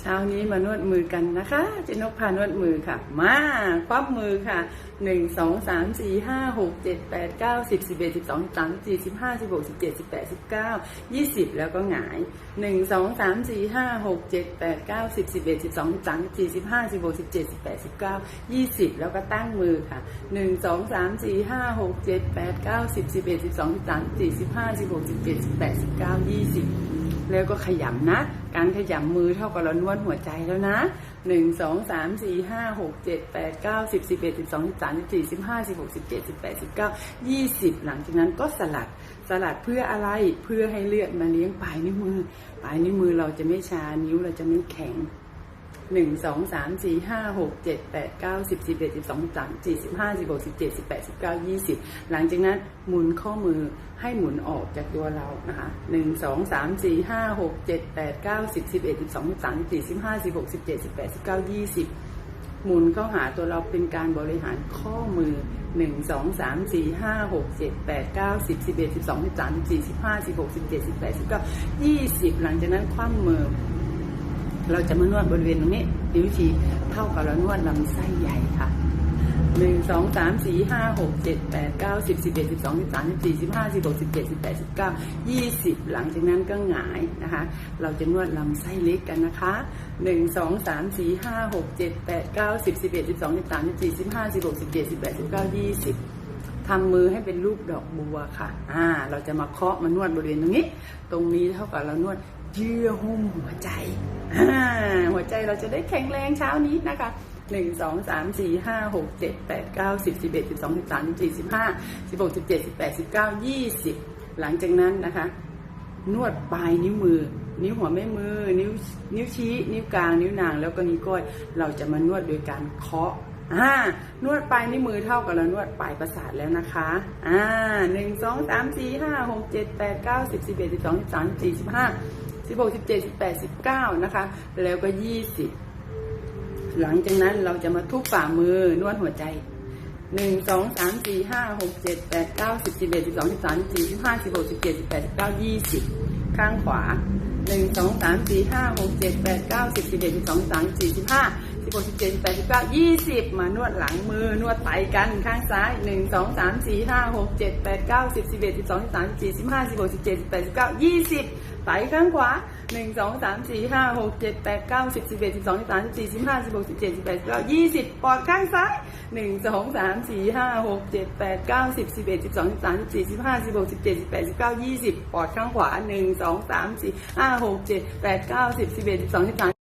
เช้านี้มานวดมือกันนะคะเจนกพานวดมือค่ะ มาควับมือค่ะหนึ่งสองสามสี่ห้าหกเจ็ดแปดเก้าสิบสิบเอ็ดสิบสองสิบสามสี่สิบห้าสิบหกสิบเจ็ดสิบแปดสิบเก้ายี่สิบแล้วก็หงายหนึ่งสองสามสี่ห้าหกเจ็ดแปดเก้าสิบสิบเอ็ดสิบสองสิบสามสี่สิบห้าสิบหกสิบเจ็ดสิบแปดสิบเก้ายี่สิบแล้วก็ตั้งมือค่ะหนึ่งสองสามสี่ห้าหกเจ็ดแปดเก้าสิบสิบเอ็ดสิบสองสิบสามสี่สิบห้าสิบหกสิบเจ็ดสิบแปดสิบเก้ายี่สิบ แล้วก็ขยำนะ การขยำมือเท่ากับเรานวดหัวใจแล้วนะหนึ่งสองสามสี่ห้าหกเจ็ดแปดเก้าสิบสิบเอ็ดสิบสองสิบสามสิบสี่สิบห้าสิบหกสิบเจ็ดสิบแปดสิบเก้ายี่สิบหลังจากนั้นก็สลัดสลัดเพื่ออะไรเพื่อให้เลือดมาเลี้ยงปลายนิ้วมือ ปลายนิ้วมือเราจะไม่ชานิ้วเราจะไม่แข็ง หนึ่งสองสามสี่ห้าหกเจ็ดแปดเก้าสิบสิบเอ็ดสิบสองสิบสามสี่สิบห้าสิบหกสิบเจ็ดสิบแปดสิบเก้ายี่สิบหลังจากนั้นหมุนข้อมือให้หมุนออกจากตัวเรานะคะหนึ่งสองสามสี่ห้าหกเจ็ดแปดเก้าสิบสิบเอ็ดสิบสองสิบสามสี่สิบห้าสิบหกสิบเจ็ดสิบแปดสิบเก้ายี่สิบหมุนเข้าหาตัวเราเป็นการบริหารข้อมือหนึ่งสองสามสี่ห้าหกเจ็ดแปดเก้าสิบสิบเอ็ดสิบสองสิบสามสิบสี่สิบห้าสิบหกสิบเจ็ดสิบแปดสิบเก้ายี่สิบหลังจากนั้นคว่ำมือ เราจะมานวดบริเวณตรงนี้นิ้วชี้เท่ากับเรานวดลำไส้ใหญ่ค่ะหนึ่งสองสามสี่ห้าหกเจ็ดแปดเก้าสิบสิบเอ็ดสิบสองสิบสามสิบสี่สิบห้าสิบหกสิบเจ็ดสิบแปดสิบเก้ายี่สิบหลังจากนั้นก็หงายนะคะ เราจะนวดลำไส้เล็กกันนะคะหนึ่งสองสามสี่ห้าหกเจ็ดแปดเก้าสิบสิบเอ็ดสิบสองสิบสามสิบสี่สิบห้าสิบหกสิบเจ็ดสิบแปดสิบเก้ายี่สิบทำมือให้เป็นรูปดอกบัวค่ะ อ่า เราจะมาเคาะมานวดบริเวณตรงนี้ ตรงนี้เท่ากับเรานวด เยื่อหุ้มหัวใจหัวใจเราจะได้แข็งแรงเช้านี้นะคะหนึ่งสองสามสี่ห้าหกเจ็ดแปดเก้าสิบสิบเอ็ดสิบสองสิบสามสิบสี่สิบห้าสิบหกสิบเจ็ดสิบแปดสิบเก้ายี่สิบหลังจากนั้นนะคะ นวดปลายนิ้วมือ นิ้วหัวแม่มือ นิ้วนิ้วชี้ นิ้วกลางนิ้วนางแล้วก็นิ้วก้อยเราจะมานวดโดยการเคาะอ่านวดปลายนิ้วมือเท่ากับเรานวดปลายประสาทแล้วนะคะอ่าหนึ่งสองสามสี่ห้าหกเจ็ดแปดเก้าสิบสิบเอ็ดสิบสองสิบสามสิบสี่สิบห้า สิบหกสิบเจ็ดสิบแปดสิบเก้านะคะ แล้วก็ยี่สิบหลังจากนั้นเราจะมาทุบฝ่ามือนวดหัวใจหนึ่งสองสามสี่ห้าหกเจ็ดแปดเก้าสิบสิบเอ็ดสิบสองสิบสามสี่สิบห้าสิบหกสิบเจ็ดสิบแปดสิบเก้ายี่สิบข้างขวาหนึ่งสองสามสี่ห้าหกเจ็ดแปดเก้า สิบสี่สิบห้าสิบหกสิบเจ็ดสิบแปดสิบเก้ายี่สิบมานวดหลังมือนวดไตกันข้างซ้ายหนึ่งสองสามสี่ห้าหกเจ็ดแปดเก้าสิบสิบเอ็ดสิบสองสิบสามสิบสี่สิบห้าสิบหกสิบเจ็ดสิบแปดสิบเก้ายี่สิบไตข้างขวาหนึ่งสองสามสี่ห้าหกเจ็ดแปดเก้าสิบสิบเอ็ดสิบสองสิบสามสิบสี่สิบห้าสิบหกสิบเจ็ดสิบแปดสิบเก้ายี่สิบปอดข้างซ้ายหนึ่งสองสามสี่ห้าหกเจ็ดแปดเก้าสิบสิบเอ็ดสิบสองสิบสามสิบสี่สิบห้าสิบหกสิบเจ็ดสิบแปดสิบเก้ายี่สิบปอดข้างขวาหนึ่งสองสามสี่ห้าหกเจ็ดแปดเก้าสิบสิบเอ็ดสิบสองสิบสาม